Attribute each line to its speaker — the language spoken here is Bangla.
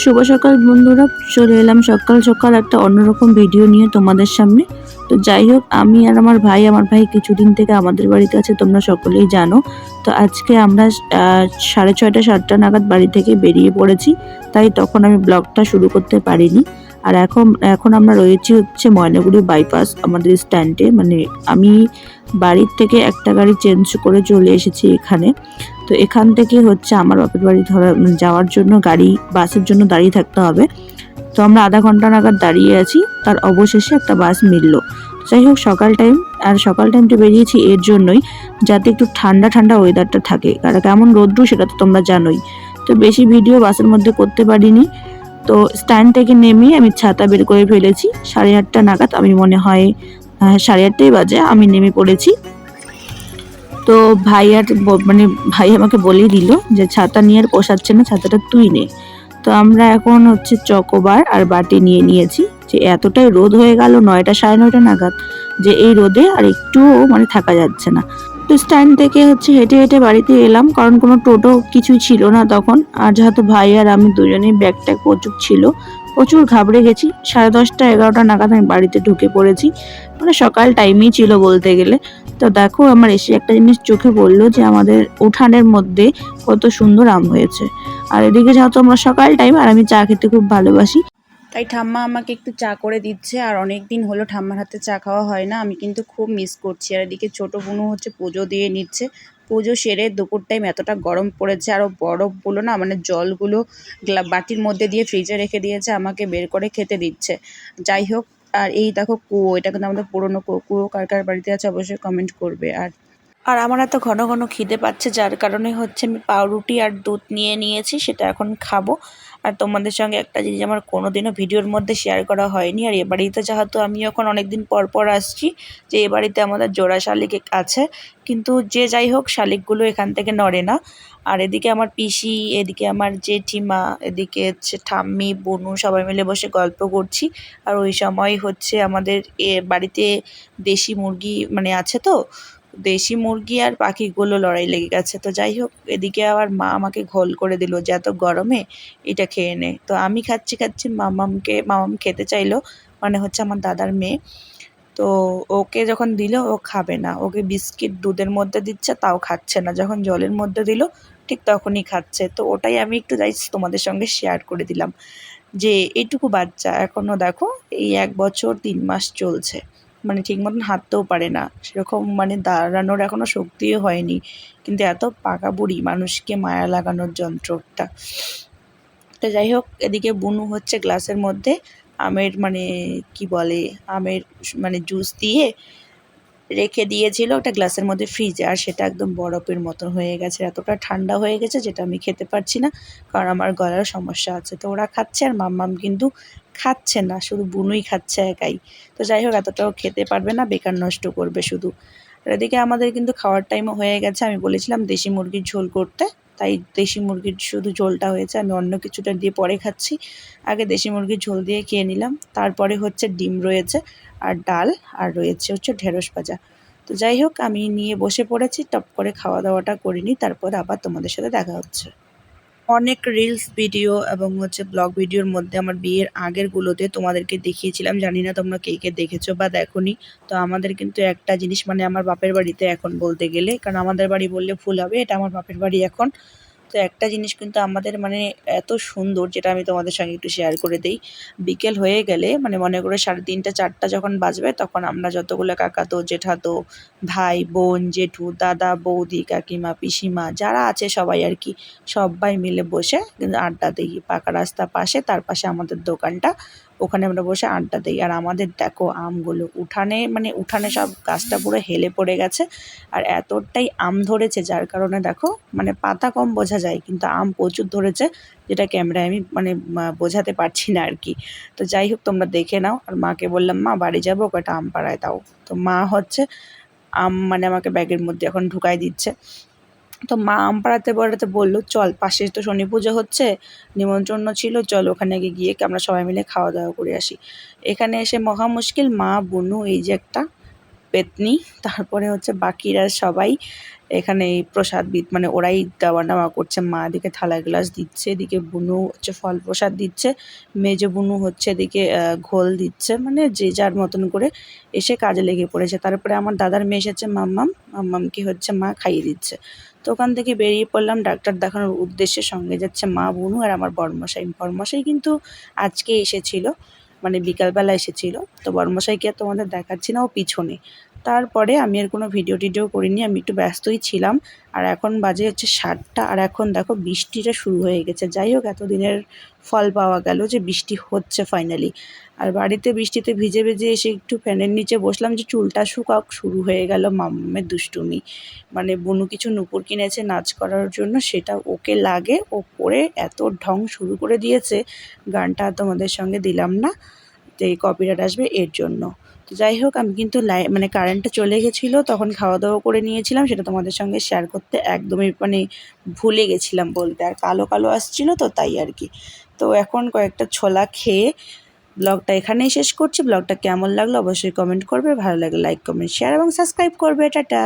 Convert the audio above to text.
Speaker 1: শুভ সকাল বন্ধুরা, চলে এলাম সকাল সকাল একটা অন্যরকম ভিডিও নিয়ে তোমাদের সামনে। তো যাই হোক, আমি আর আমার ভাই আমার ভাই কিছুদিন থেকে আমাদের বাড়িতে আছে, তোমরা সকলেই জানো। তো আজকে আমরা সাড়ে ছয়টা, সাতটা নাগাদ বাড়ি থেকে বেরিয়ে পড়েছি, তাই তখন আমি ব্লগটা শুরু করতে পারিনি। আর এখন এখন আমরা রয়েছি হচ্ছে ময়নাগুড়ি বাইপাস আমাদের স্ট্যান্ডে মানে আমি বাড়ির থেকে একটা গাড়ি চেঞ্জ করে চলে এসেছি এখানে। তো এখান থেকে হচ্ছে আমার বাপের বাড়ি ধরা মানে যাওয়ার জন্য গাড়ি, বাসের জন্য দাঁড়িয়ে থাকতে হবে। তো আমরা আধা ঘণ্টা নাগাদ দাঁড়িয়ে আছি, তার অবশেষে একটা বাস মিললো। যাই হোক, সকাল টাইম আর সকাল টাইমটা বেরিয়েছি এর জন্যই, যাতে একটু ঠান্ডা ঠান্ডা ওয়েদারটা থাকে। কারণ কেমন রোদ্রু সেটা তো তোমরা জানোই। তো বেশি ভিডিও বাসের মধ্যে করতে পারিনি। তো স্ট্যান্ড থেকে নেমে আমি ছাতা বের করে ফেলেছি। সাড়ে আটটা নাগাদ আমি মনে হয় সাড়ে আটটাই বাজে, আমি নেমে পড়েছি। তো ভাই আর মানে ভাই আমাকে বলেই দিল যে ছাতা নিয়ে আর পোষাচ্ছে না, ছাতাটা তুই নে। তো আমরা এখন হচ্ছে চকোবার আর বাটি নিয়ে নিয়েছি। যে এতটাই রোদ হয়ে গেল, নয়টা সাড়ে নয়টা নাগাদ যে এই রোদে আর একটুও মানে থাকা যাচ্ছে না। তো স্ট্যান্ড থেকে হচ্ছে হেঁটে হেঁটে বাড়িতে এলাম, কারণ কোনো টোটো কিছুই ছিল না তখন। আর যেহেতু ভাই আর আমি দুজনেই ব্যাগ ট্যাগ প্রচুর ছিল প্রচুর ঘাবড়ে গেছি। সাড়ে দশটা, এগারোটা নাগাদ আমি বাড়িতে ঢুকে পড়েছি। মানে সকাল টাইমেই ছিল বলতে গেলে। তো দেখো, আমার এসে একটা জিনিস চোখে পড়ল যে, আমাদের উঠানের মধ্যে কত সুন্দর আম হয়েছে। আর এদিকে যেহেতু আমরা সকাল টাইম আর আমি চা খেতে খুব ভালোবাসি।
Speaker 2: তাই ঠাম্মা আমাকে একটু চা করে দিচ্ছে। আর অনেক দিন হলো ঠাম্মার হাতে চা খাওয়া হয় না। আমি কিন্তু খুব মিস করছি। আর এদিকে ছোটো বোনও হচ্ছে পুজো দিয়ে নিচ্ছে। পুজো সেরে দুপুর টাইম এতটা গরম পড়েছে। আরও বরফগুলো না মানে জলগুলো গ্লা- বাটির মধ্যে দিয়ে ফ্রিজে রেখে দিয়েছে, আমাকে বের করে খেতে দিচ্ছে। যাই হোক, আর এই দেখো কুয়ো, এটা কিন্তু আমাদের পুরনো কুয়ো কার কার বাড়িতে আছে অবশ্যই কমেন্ট করবে। আর
Speaker 1: আর আমার এত ঘন ঘন খিদে পাচ্ছে, যার কারণে হচ্ছে আমি পাউরুটি আর দুধ নিয়ে নিয়েছি, সেটা এখন খাব। আর তোমাদের সঙ্গে একটা জিনিস আমার কোনোদিনও ভিডিওর মধ্যে শেয়ার করা হয়নি। আর এ বাড়িতে যেহেতু আমি এখন অনেক দিন পর পর আসছি, যে এ বাড়িতে আমাদের জোড়া শালিক আছে, কিন্তু যে যাই হোক শালিকগুলো এখান থেকে নড়ে না। আর এদিকে আমার পিসি, এদিকে আমার জেঠিমা, এদিকে হচ্ছে ঠাম্মি, বনু সবাই মিলে বসে গল্প করছি। আর ওই সময় হচ্ছে আমাদের এ বাড়িতে দেশি মুরগি মানে আছে তো দেশি মুরগি আর পাখিগুলো লড়াই লেগে গেছে। তো যাই হোক, এদিকে আবার মা আমাকে ঘোল করে দিল যে, এত গরমে এটা খেয়ে নে। তো আমি খাচ্ছি খাচ্ছি মামামকে, মামাম খেতে চাইলো মানে হচ্ছে আমার দাদার মেয়ে। তো ওকে যখন দিল, ও খাবে না। ওকে বিস্কিট দুধের মধ্যে দিচ্ছে, তাও খাচ্ছে না। যখন জলের মধ্যে দিল, ঠিক তখনই খাচ্ছে। তো ওটাই আমি একটু যাই তোমাদের সঙ্গে শেয়ার করে দিলাম। যে এইটুকু বাচ্চা। এখনও দেখো, এই এক বছর তিন মাস চলছে। মানে ঠিক মতন হাঁটতেও পারে না। সেরকম মানে দাঁড়ানোর এখনও শক্তিও হয়নি। কিন্তু এত পাকা বুড়ি মানুষকে মায়া লাগানোর যন্ত্রটা। তো যাই হোক, এদিকে বুনু হচ্ছে গ্লাসের মধ্যে আমের মানে কি বলে, আমের মানে জুস দিয়ে রেখে দিয়েছিল ওটা গ্লাসের মধ্যে ফ্রিজে আর সেটা একদম বরফের মতন হয়ে গেছে। এতটা ঠান্ডা হয়ে গেছে যেটা আমি খেতে পারছি না, কারণ আমার গলার সমস্যা আছে। তো ওরা খাচ্ছে আর মাম্মাম কিন্তু খাচ্ছে না, শুধু বুনুই খাচ্ছে একাই। তো যাই হোক, এতটাও খেতে পারবে না, বেকার নষ্ট করবে শুধু। আর এদিকে আমাদের কিন্তু খাওয়ার টাইমও হয়ে গেছে, আমি বলেছিলাম দেশি মুরগির ঝোল করতে। তাই দেশি মুরগির শুধু ঝোলটা হয়েছে আমি অন্য কিছুটা দিয়ে পরে খাচ্ছি। আগে দেশি মুরগির ঝোল দিয়ে খেয়ে নিলাম। তারপরে হচ্ছে ডিম রয়েছে আর ডাল আর রয়েছে হচ্ছে ঢেঁড়স ভাজা। তো যাই হোক, আমি নিয়ে বসে পড়েছি, টপ করে খাওয়া দাওয়াটা করিনি তারপর আবার তোমাদের সাথে দেখা হচ্ছে। অনেক রিলস ভিডিও এবং হচ্ছে ব্লগ ভিডিওর মধ্যে আমার বিয়ের আগেরগুলোতে তোমাদেরকে দেখিয়েছিলাম। জানি না তোমরা কে কে দেখেছ বা দেখোনি। তো আমাদের কিন্তু একটা জিনিস মানে আমার বাপের বাড়িতে এখন বলতে গেলে, কারণ আমাদের বাড়ি বললে ভুল হবে, এটা আমার বাপের বাড়ি এখন। তো একটা জিনিস কিন্তু আমাদের মানে এত সুন্দর যেটা আমি তোমাদের সঙ্গে একটু শেয়ার করে দিই। বিকেল হয়ে গেলে মানে মনে করে সাড়ে তিনটা, চারটা যখন বাজবে তখন আমরা যতগুলো কাকাতো, জেঠাতো, ভাই, বোন, জেঠু, দাদা, বৌদি, কাকিমা, পিসিমা যারা আছে সবাই আর কি সবাই মিলে বসে আড্ডা দিই। পাকা রাস্তা পাশে, তার পাশে আমাদের দোকানটা। ওখানে আমরা বসে আড্ডা দিই। আর আমাদের দেখো আমগুলো উঠানে মানে উঠানে সব গাছটা পুরো হেলে পড়ে গেছে আর এতটাই আম ধরেছে যার কারণে দেখো মানে পাতা কম বোঝা যায় কিন্তু আম প্রচুর ধরেছে যেটা ক্যামেরায় আমি মানে বোঝাতে পারছি না আর কি। তো যাই হোক, তোমরা দেখে নাও। আর মাকে বললাম, মা, বাড়ি যাব কয়টা আম পাড়ায় দাও। তো মা হচ্ছে আম মানে আমাকে ব্যাগের মধ্যে এখন ঢুকাই দিচ্ছে। তো মা আম পাড়াতে পাড়াতে বলল, চল পাশে তো শনি পুজো হচ্ছে, নিমন্ত্রণ ছিল, চল ওখানে গিয়ে আমরা সবাই মিলে খাওয়া দাওয়া করে আসি। এখানে এসে মহা মুশকিল, মা, বুনু, এই যে একটা পেতনি, তারপরে হচ্ছে বাকিরা সবাই এখানে এই প্রসাদ মানে ওরাই দেওয়া নেওয়া করছে। মা এদিকে থালা গ্লাস দিচ্ছে, এদিকে বুনু হচ্ছে ফল প্রসাদ দিচ্ছে, মেজো বুনু হচ্ছে এদিকে ঘোল দিচ্ছে মানে যে যার মতন করে এসে কাজে লেগে পড়েছে। তারপরে আমার দাদার মেয়ে এসেছে, মাম্মাম মাম্মামকে হচ্ছে, মা খাইয়ে দিচ্ছে। তো ওখান থেকে বেরিয়ে পড়লাম, ডাক্তার দেখানোর উদ্দেশ্যে সঙ্গে যাচ্ছে মা বোনু আর আমার বর্মশাই। বর্মশাই কিন্তু আজকে এসেছিল মানে বিকালবেলা এসেছিল। তো বর্মশাইকে আর তোমাদের দেখাচ্ছি না, ও পিছনে। তারপরে আমি আর কোনো ভিডিও টিডিও করিনি, আমি একটু ব্যস্তই ছিলাম। আর এখন বাজে হচ্ছে সাতটা, আর এখন দেখো বৃষ্টিটা শুরু হয়ে গেছে। যাই হোক, এতদিনের ফল পাওয়া গেল যে বৃষ্টি হচ্ছে ফাইনালি আর বাড়িতে বৃষ্টিতে ভিজে ভিজে এসে একটু ফ্যানের নিচে বসলাম যে চুলটা শুকাক, শুরু হয়ে গেল মাম্মামের দুষ্টুমি। মানে বনু কিছু নুপুর কিনেছে নাচ করার জন্য, সেটা ওকে লাগে, ও পরে এত ঢং শুরু করে দিয়েছে, গানটা তোমাদের সঙ্গে দিলাম না, যে কপিরাইট আসবে এর জন্য। তো যাই হোক, আমি কিন্তু লাই মানে কারেন্টটা চলে গেছিল, তখন খাওয়া দাওয়া করে নিয়েছিলাম, সেটা তোমাদের সঙ্গে শেয়ার করতে একদমই মানে ভুলে গেছিলাম বলতে। আর কালো কালো আসছিল তো তাই আর কি। তো এখন কয়েকটা ছোলা খেয়ে ব্লগটা এখানেই শেষ করছি। ব্লগটা কেমন লাগল অবশ্যই কমেন্ট করবে। ভালো লাগলে লাইক কমেন্ট শেয়ার এবং সাবস্ক্রাইব করবে। টাটা।